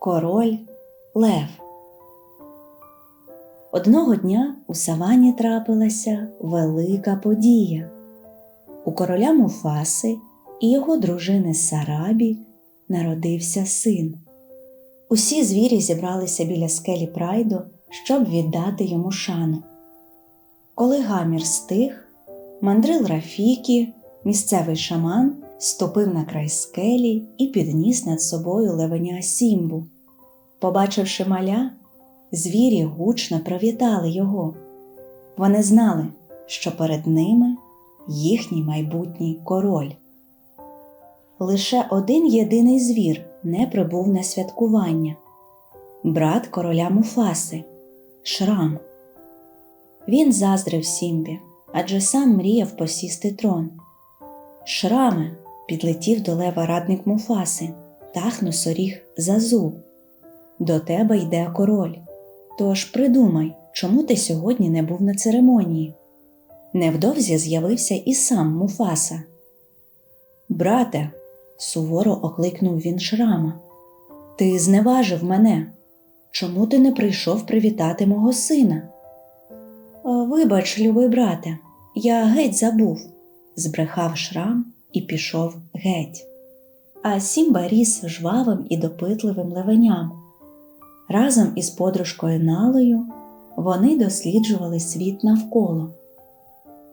Король Лев. Одного дня у савані трапилася велика подія. У короля Муфаси і його дружини Сарабі народився син. Усі звірі зібралися біля скелі Прайду, щоб віддати йому шану. Коли гамір стих, мандрил Рафікі, місцевий шаман, ступив на край скелі і підніс над собою левеня Сімбу. Побачивши маля, звірі гучно привітали його. Вони знали, що перед ними їхній майбутній король. Лише один єдиний звір не прибув на святкування брат короля Муфаси Шрам. Він заздрив Сімбі, адже сам мріяв посісти трон. Шраме підлетів до лева радник Муфаси, тахну соріг Зазу. До тебе йде король. Тож придумай, чому ти сьогодні не був на церемонії. Невдовзі з'явився і сам Муфаса. Брате, суворо окликнув він шрама. Ти зневажив мене. Чому ти не прийшов привітати мого сина? Вибач, любий брате, я геть забув, збрехав шрам і пішов геть. А Сімба ріс жвавим і допитливим левеням. Разом із подружкою Налою вони досліджували світ навколо.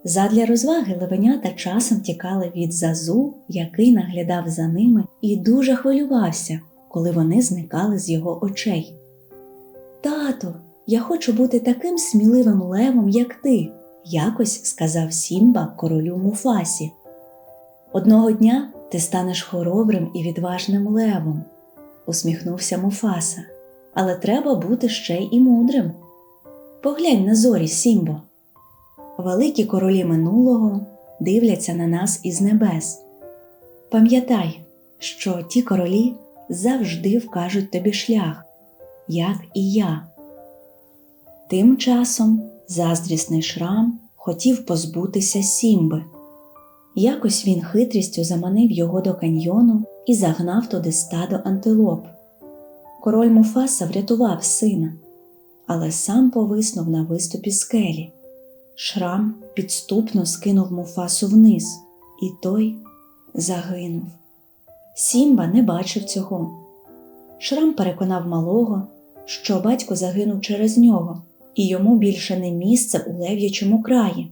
Задля розваги левенята часом тікали від зазу, який наглядав за ними, і дуже хвилювався, коли вони зникали з його очей. Тато, я хочу бути таким сміливим левом, як ти, якось сказав Сімба королю Муфасі. Одного дня ти станеш хоробрим і відважним левом, усміхнувся Муфаса. Але треба бути ще й мудрим. Поглянь на зорі, Сімбо. Великі королі минулого дивляться на нас із небес. Пам'ятай, що ті королі завжди вкажуть тобі шлях, як і я. Тим часом заздрісний шрам хотів позбутися Сімби. Якось він хитрістю заманив його до каньйону і загнав туди стадо антилоп. Король Муфаса врятував сина, але сам повиснув на виступі скелі. Шрам підступно скинув Муфасу вниз, і той загинув. Сімба не бачив цього. Шрам переконав малого, що батько загинув через нього, і йому більше не місце у лев'ячому краї.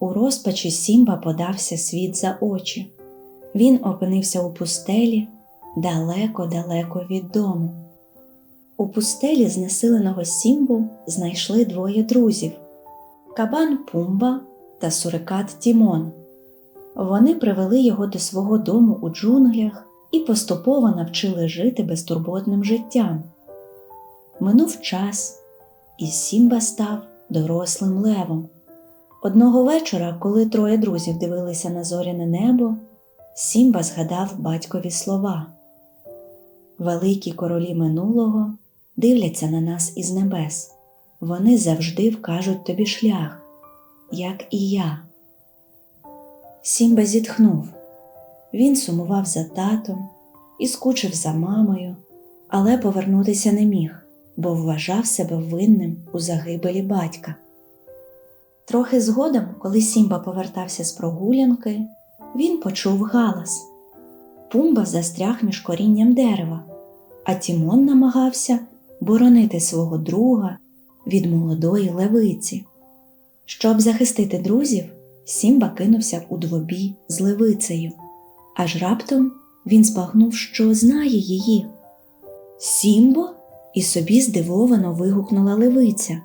У розпачі Сімба подався світ за очі. Він опинився у пустелі далеко-далеко від дому. У пустелі знесиленого Сімбу знайшли двоє друзів кабан Пумба та сурикат Тімон. Вони привели його до свого дому у джунглях і поступово навчили жити безтурботним життям. Минув час, і Сімба став дорослим левом. Одного вечора, коли троє друзів дивилися на зоряне небо, Сімба згадав батькові слова. Великі королі минулого дивляться на нас із небес. Вони завжди вкажуть тобі шлях, як і я. Сімба зітхнув. Він сумував за татом і скучив за мамою, але повернутися не міг, бо вважав себе винним у загибелі батька. Трохи згодом, коли Сімба повертався з прогулянки, він почув галас. Пумба застряг між корінням дерева, а Тімон намагався боронити свого друга від молодої левиці. Щоб захистити друзів, Сімба кинувся у двобій з левицею, аж раптом він збагнув, що знає її. Сімбо? і собі здивовано вигукнула левиця.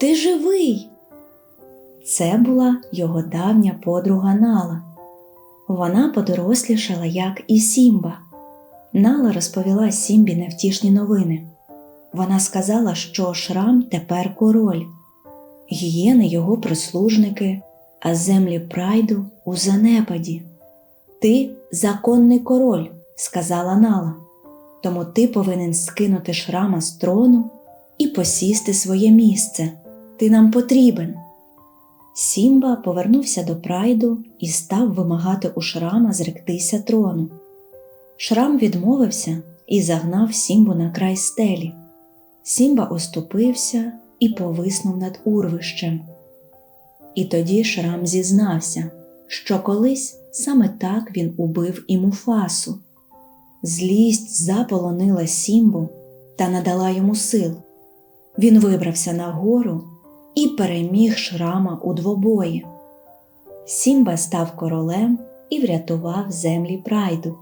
Ти живий! Це була його давня подруга Нала. Вона подорослішала, як і Сімба. Нала розповіла Сімбі невтішні новини. Вона сказала, що Шрам тепер король, гієни його прислужники, а землі прайду у занепаді. Ти законний король, сказала Нала, тому ти повинен скинути шрама з трону і посісти своє місце. Ти нам потрібен. Сімба повернувся до прайду і став вимагати у шрама зректися трону. Шрам відмовився і загнав Сімбу на край стелі. Сімба оступився і повиснув над урвищем. І тоді Шрам зізнався, що колись саме так він убив і Муфасу. Злість заполонила Сімбу та надала йому сил. Він вибрався на гору і переміг Шрама у двобої. Сімба став королем і врятував землі прайду.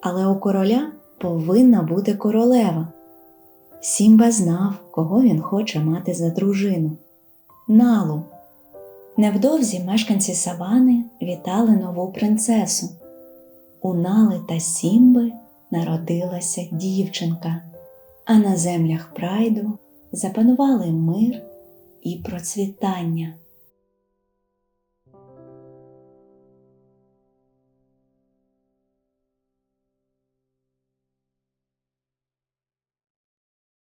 Але у короля повинна бути королева. Сімба знав, кого він хоче мати за дружину Налу. Невдовзі мешканці савани вітали нову принцесу. У Нали та Сімби народилася дівчинка, а на землях прайду запанували мир і процвітання.